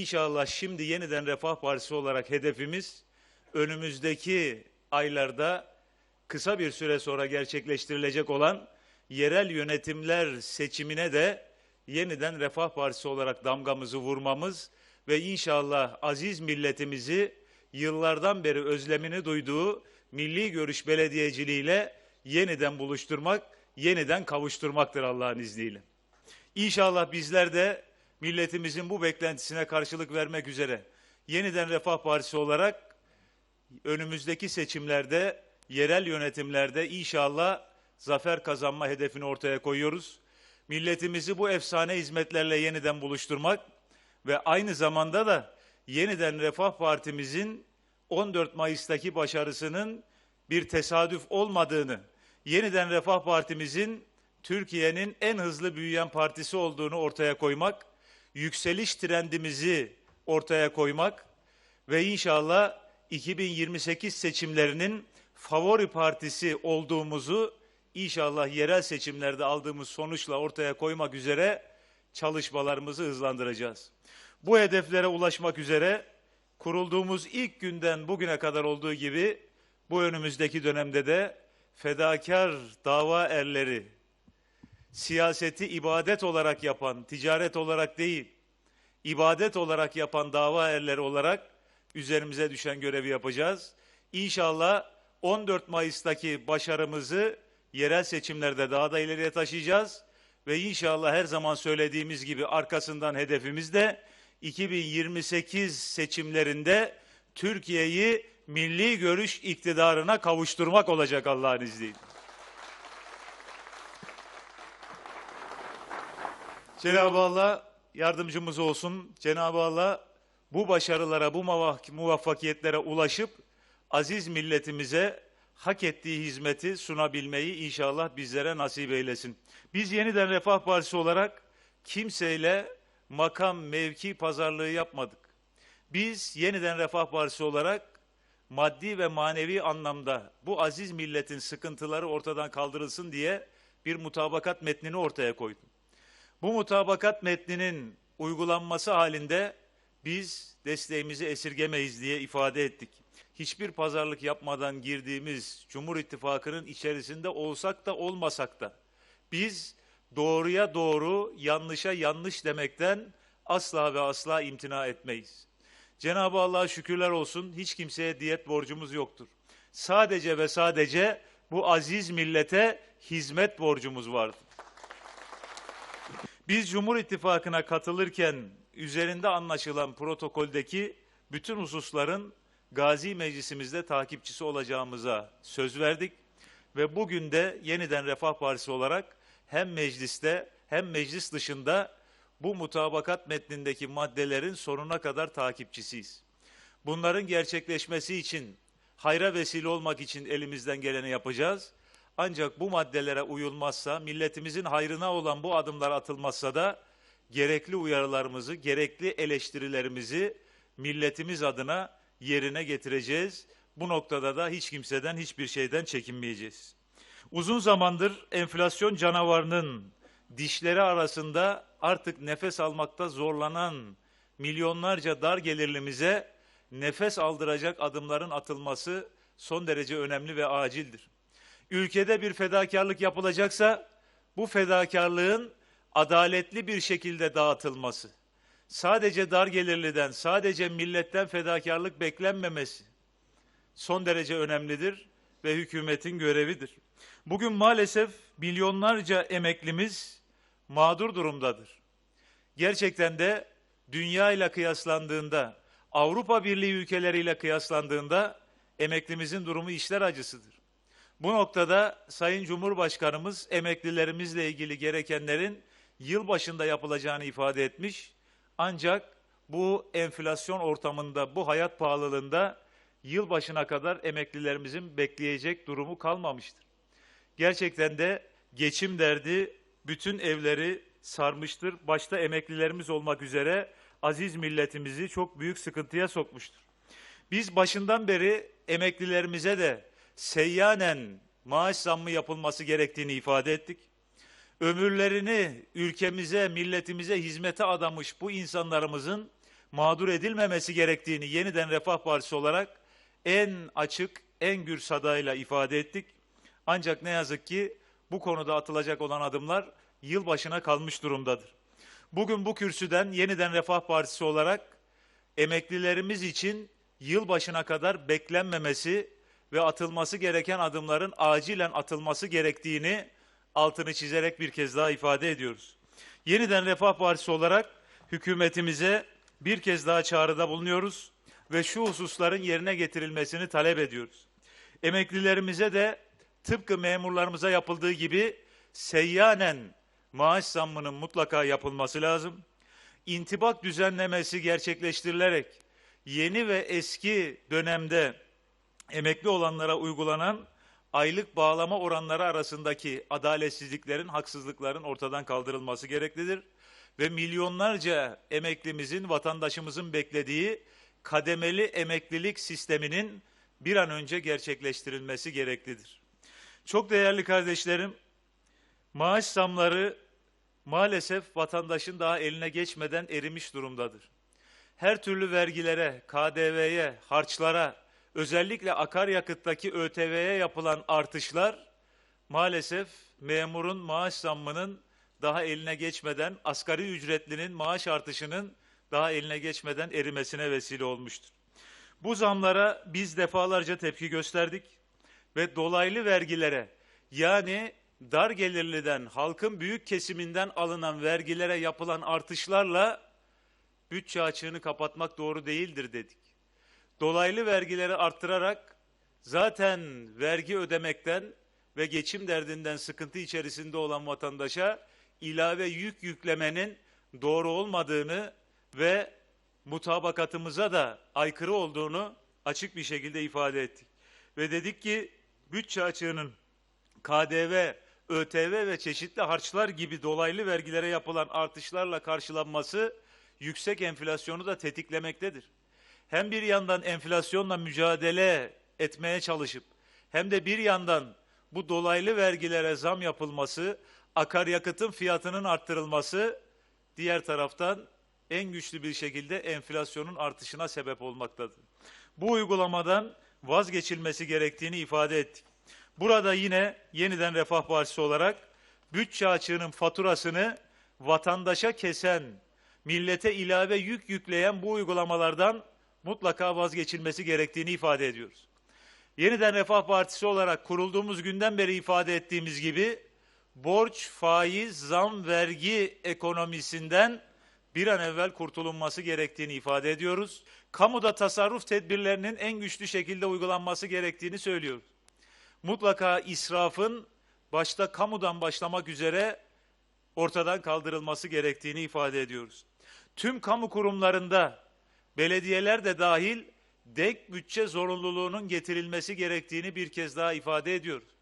İnşallah şimdi yeniden Refah Partisi olarak hedefimiz önümüzdeki aylarda kısa bir süre sonra gerçekleştirilecek olan yerel yönetimler seçimine de yeniden Refah Partisi olarak damgamızı vurmamız ve inşallah aziz milletimizi yıllardan beri özlemini duyduğu milli görüş belediyeciliğiyle yeniden buluşturmak, yeniden kavuşturmaktır Allah'ın izniyle. İnşallah bizler de milletimizin bu beklentisine karşılık vermek üzere yeniden Refah Partisi olarak önümüzdeki seçimlerde, yerel yönetimlerde inşallah zafer kazanma hedefini ortaya koyuyoruz. Milletimizi bu efsane hizmetlerle yeniden buluşturmak ve aynı zamanda da yeniden Refah Partimizin 14 Mayıs'taki başarısının bir tesadüf olmadığını, yeniden Refah Partimizin Türkiye'nin en hızlı büyüyen partisi olduğunu ortaya koymak, yükseliş trendimizi ortaya koymak ve inşallah 2028 seçimlerinin favori partisi olduğumuzu inşallah yerel seçimlerde aldığımız sonuçla ortaya koymak üzere çalışmalarımızı hızlandıracağız. Bu hedeflere ulaşmak üzere kurulduğumuz ilk günden bugüne kadar olduğu gibi bu önümüzdeki dönemde de fedakar dava erleri, siyaseti ibadet olarak yapan, ticaret olarak değil, ibadet olarak yapan dava erleri olarak üzerimize düşen görevi yapacağız. İnşallah 14 Mayıs'taki başarımızı yerel seçimlerde daha da ileriye taşıyacağız ve inşallah her zaman söylediğimiz gibi arkasından hedefimiz de 2028 seçimlerinde Türkiye'yi milli görüş iktidarına kavuşturmak olacak Allah'ın izniyle. Cenab-ı Allah yardımcımız olsun. Cenab-ı Allah bu başarılara, bu muvaffakiyetlere ulaşıp aziz milletimize hak ettiği hizmeti sunabilmeyi inşallah bizlere nasip eylesin. Biz yeniden Refah Partisi olarak kimseyle makam, mevki pazarlığı yapmadık. Biz yeniden Refah Partisi olarak maddi ve manevi anlamda bu aziz milletin sıkıntıları ortadan kaldırılsın diye bir mutabakat metnini ortaya koyduk. Bu mutabakat metninin uygulanması halinde biz desteğimizi esirgemeyiz diye ifade ettik. Hiçbir pazarlık yapmadan girdiğimiz Cumhur İttifakı'nın içerisinde olsak da olmasak da biz doğruya doğru, yanlışa yanlış demekten asla ve asla imtina etmeyiz. Cenab-ı Allah'a şükürler olsun hiç kimseye diyet borcumuz yoktur. Sadece ve sadece bu aziz millete hizmet borcumuz vardır. Biz Cumhur İttifakı'na katılırken üzerinde anlaşılan protokoldeki bütün hususların Gazi Meclisimizde takipçisi olacağımıza söz verdik ve bugün de yeniden Refah Partisi olarak hem mecliste hem meclis dışında bu mutabakat metnindeki maddelerin sonuna kadar takipçisiyiz. Bunların gerçekleşmesi için, hayra vesile olmak için elimizden geleni yapacağız. Ancak bu maddelere uyulmazsa, milletimizin hayrına olan bu adımlar atılmazsa da gerekli uyarılarımızı, gerekli eleştirilerimizi milletimiz adına yerine getireceğiz. Bu noktada da hiç kimseden, hiçbir şeyden çekinmeyeceğiz. Uzun zamandır enflasyon canavarının dişleri arasında artık nefes almakta zorlanan milyonlarca dar gelirlimize nefes aldıracak adımların atılması son derece önemli ve acildir. Ülkede bir fedakarlık yapılacaksa bu fedakarlığın adaletli bir şekilde dağıtılması, sadece dar gelirliden, sadece milletten fedakarlık beklenmemesi son derece önemlidir ve hükümetin görevidir. Bugün maalesef milyonlarca emeklimiz mağdur durumdadır. Gerçekten de dünya ile kıyaslandığında, Avrupa Birliği ülkeleriyle kıyaslandığında emeklimizin durumu işler acısıdır. Bu noktada Sayın Cumhurbaşkanımız emeklilerimizle ilgili gerekenlerin yıl başında yapılacağını ifade etmiş. Ancak bu enflasyon ortamında, bu hayat pahalılığında yıl başına kadar emeklilerimizin bekleyecek durumu kalmamıştır. Gerçekten de geçim derdi bütün evleri sarmıştır. Başta emeklilerimiz olmak üzere aziz milletimizi çok büyük sıkıntıya sokmuştur. Biz başından beri emeklilerimize de seyyanen maaş zammı yapılması gerektiğini ifade ettik. Ömürlerini ülkemize, milletimize hizmete adamış bu insanlarımızın mağdur edilmemesi gerektiğini yeniden Refah Partisi olarak en açık, en gür sadayla ifade ettik. Ancak ne yazık ki bu konuda atılacak olan adımlar yılbaşına kalmış durumdadır. Bugün bu kürsüden yeniden Refah Partisi olarak emeklilerimiz için yılbaşına kadar beklenmemesi ve atılması gereken adımların acilen atılması gerektiğini altını çizerek bir kez daha ifade ediyoruz. Yeniden Refah Partisi olarak hükümetimize bir kez daha çağrıda bulunuyoruz ve şu hususların yerine getirilmesini talep ediyoruz. Emeklilerimize de tıpkı memurlarımıza yapıldığı gibi seyyanen maaş zammının mutlaka yapılması lazım. İntibak düzenlemesi gerçekleştirilerek yeni ve eski dönemde emekli olanlara uygulanan aylık bağlama oranları arasındaki adaletsizliklerin, haksızlıkların ortadan kaldırılması gereklidir. Ve milyonlarca emeklimizin, vatandaşımızın beklediği kademeli emeklilik sisteminin bir an önce gerçekleştirilmesi gereklidir. Çok değerli kardeşlerim, maaş zamları maalesef vatandaşın daha eline geçmeden erimiş durumdadır. Her türlü vergilere, KDV'ye, harçlara, özellikle akaryakıttaki ÖTV'ye yapılan artışlar maalesef memurun maaş zammının daha eline geçmeden, asgari ücretlinin maaş artışının daha eline geçmeden erimesine vesile olmuştur. Bu zamlara biz defalarca tepki gösterdik ve dolaylı vergilere yani dar gelirliden, halkın büyük kesiminden alınan vergilere yapılan artışlarla bütçe açığını kapatmak doğru değildir dedik. Dolaylı vergileri arttırarak zaten vergi ödemekten ve geçim derdinden sıkıntı içerisinde olan vatandaşa ilave yük yüklemenin doğru olmadığını ve mutabakatımıza da aykırı olduğunu açık bir şekilde ifade ettik. Ve dedik ki bütçe açığının KDV, ÖTV ve çeşitli harçlar gibi dolaylı vergilere yapılan artışlarla karşılanması yüksek enflasyonu da tetiklemektedir. Hem bir yandan enflasyonla mücadele etmeye çalışıp hem de bir yandan bu dolaylı vergilere zam yapılması, akaryakıtın fiyatının arttırılması diğer taraftan en güçlü bir şekilde enflasyonun artışına sebep olmaktadır. Bu uygulamadan vazgeçilmesi gerektiğini ifade ettik. Burada yine yeniden Refah Partisi olarak bütçe açığının faturasını vatandaşa kesen, millete ilave yük yükleyen bu uygulamalardan mutlaka vazgeçilmesi gerektiğini ifade ediyoruz. Yeniden Refah Partisi olarak kurulduğumuz günden beri ifade ettiğimiz gibi borç, faiz, zam, vergi ekonomisinden bir an evvel kurtulunması gerektiğini ifade ediyoruz. Kamuda tasarruf tedbirlerinin en güçlü şekilde uygulanması gerektiğini söylüyoruz. Mutlaka israfın başta kamudan başlamak üzere ortadan kaldırılması gerektiğini ifade ediyoruz. Tüm kamu kurumlarında belediyeler de dahil denk bütçe zorunluluğunun getirilmesi gerektiğini bir kez daha ifade ediyoruz.